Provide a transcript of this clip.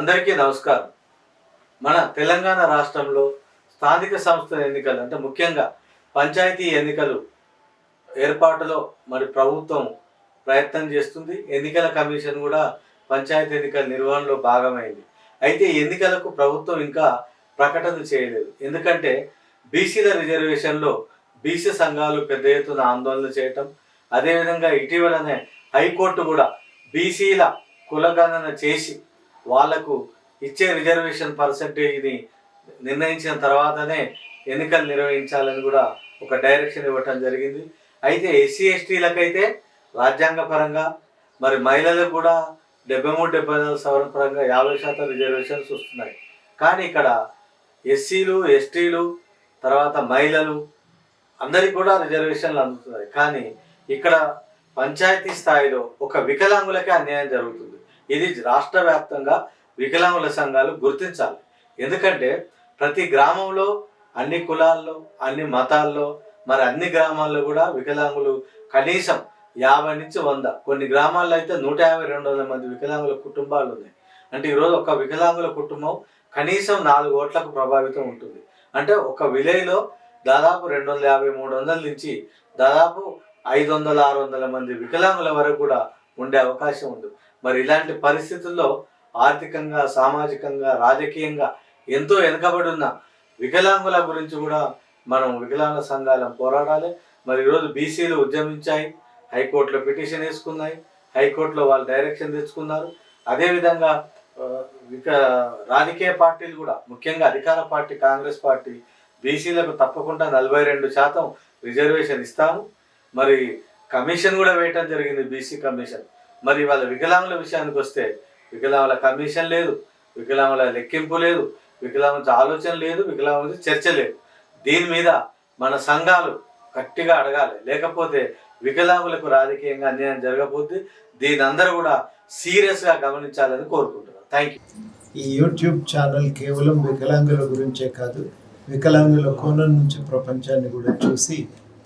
అందరికీ నమస్కారం. మన తెలంగాణ రాష్ట్రంలో స్థానిక సంస్థల ఎన్నికలు అంటే ముఖ్యంగా పంచాయతీ ఎన్నికలు ఏర్పాటులో మరి ప్రభుత్వం ప్రయత్నం చేస్తుంది. ఎన్నికల కమిషన్ కూడా పంచాయతీ ఎన్నికల నిర్వహణలో భాగమైంది. అయితే ఎన్నికలకు ప్రభుత్వం ఇంకా ప్రకటన చేయలేదు. ఎందుకంటే బీసీల రిజర్వేషన్లో బీసీ సంఘాలు పెద్ద ఎత్తున ఆందోళన చేయటం అదేవిధంగా ఇటీవలనే హైకోర్టు కూడా బీసీల కులగణన చేసి వాళ్ళకు ఇచ్చే రిజర్వేషన్ పర్సంటేజ్ని నిర్ణయించిన తర్వాతనే ఎన్నికలు నిర్వహించాలని కూడా ఒక డైరెక్షన్ ఇవ్వటం జరిగింది. అయితే ఎస్సీ ఎస్టీలకైతే రాజ్యాంగపరంగా మరి మహిళలకు కూడా డెబ్బై మూడు డెబ్బై నాలుగు సవరణ పరంగా యాభై శాతం రిజర్వేషన్స్ వస్తున్నాయి. కానీ ఇక్కడ ఎస్సీలు ఎస్టీలు తర్వాత మహిళలు అందరికి కూడా రిజర్వేషన్లు అందుతున్నాయి. కానీ ఇక్కడ పంచాయతీ స్థాయిలో ఒక వికలాంగులకే అన్యాయం జరుగుతుంది. ఇది రాష్ట్ర వ్యాప్తంగా వికలాంగుల సంఘాలు గుర్తించాలి. ఎందుకంటే ప్రతి గ్రామంలో అన్ని కులాల్లో అన్ని మతాల్లో మరి అన్ని గ్రామాల్లో కూడా వికలాంగులు కనీసం యాభై నుంచి వంద కొన్ని గ్రామాల్లో అయితే నూట యాభై రెండు వందల మంది వికలాంగుల కుటుంబాలు ఉన్నాయి. అంటే ఈరోజు ఒక వికలాంగుల కుటుంబం కనీసం నాలుగు ఓట్లకు ప్రభావితం ఉంటుంది. అంటే ఒక విలేజ్లో దాదాపు రెండు వందల యాభై మూడు వందల నుంచి దాదాపు ఐదు వందల ఆరు వందల మంది వికలాంగుల వరకు కూడా ఉండే అవకాశం ఉంది. మరి ఇలాంటి పరిస్థితుల్లో ఆర్థికంగా సామాజికంగా రాజకీయంగా ఎంతో వెనుకబడి ఉన్న వికలాంగుల గురించి కూడా మనం వికలాంగ సంఘాలను పోరాడాలి. మరి ఈరోజు బీసీలు ఉద్యమించాయి హైకోర్టులో పిటిషన్ వేసుకున్నాయి హైకోర్టులో వాళ్ళు డైరెక్షన్ తెచ్చుకున్నారు. అదేవిధంగా ఇక రాజకీయ పార్టీలు కూడా ముఖ్యంగా అధికార పార్టీ కాంగ్రెస్ పార్టీ బీసీలకు తప్పకుండా నలభై రెండు శాతం రిజర్వేషన్ ఇస్తాము. మరి కమిషన్ కూడా వేయటం జరిగింది బీసీ కమిషన్. మరి వాళ్ళ వికలాంగుల విషయానికి వస్తే వికలాంగుల కమిషన్ లేదు వికలాంగుల లెక్కింపు లేదు వికలాంగుల ఆలోచన లేదు వికలాంగుల చర్చ లేదు. దీని మీద మన సంఘాలు గట్టిగా అడగాలి. లేకపోతే వికలాంగులకు రాజకీయంగా అన్యాయం జరగబోద్ది. దీని అందరూ కూడా సీరియస్గా గమనించాలని కోరుకుంటున్నాను థ్యాంక్ యూ ఈ యూట్యూబ్ ఛానల్ కేవలం వికలాంగుల గురించే కాదు వికలాంగుల కోణం నుంచి ప్రపంచాన్ని కూడా చూసి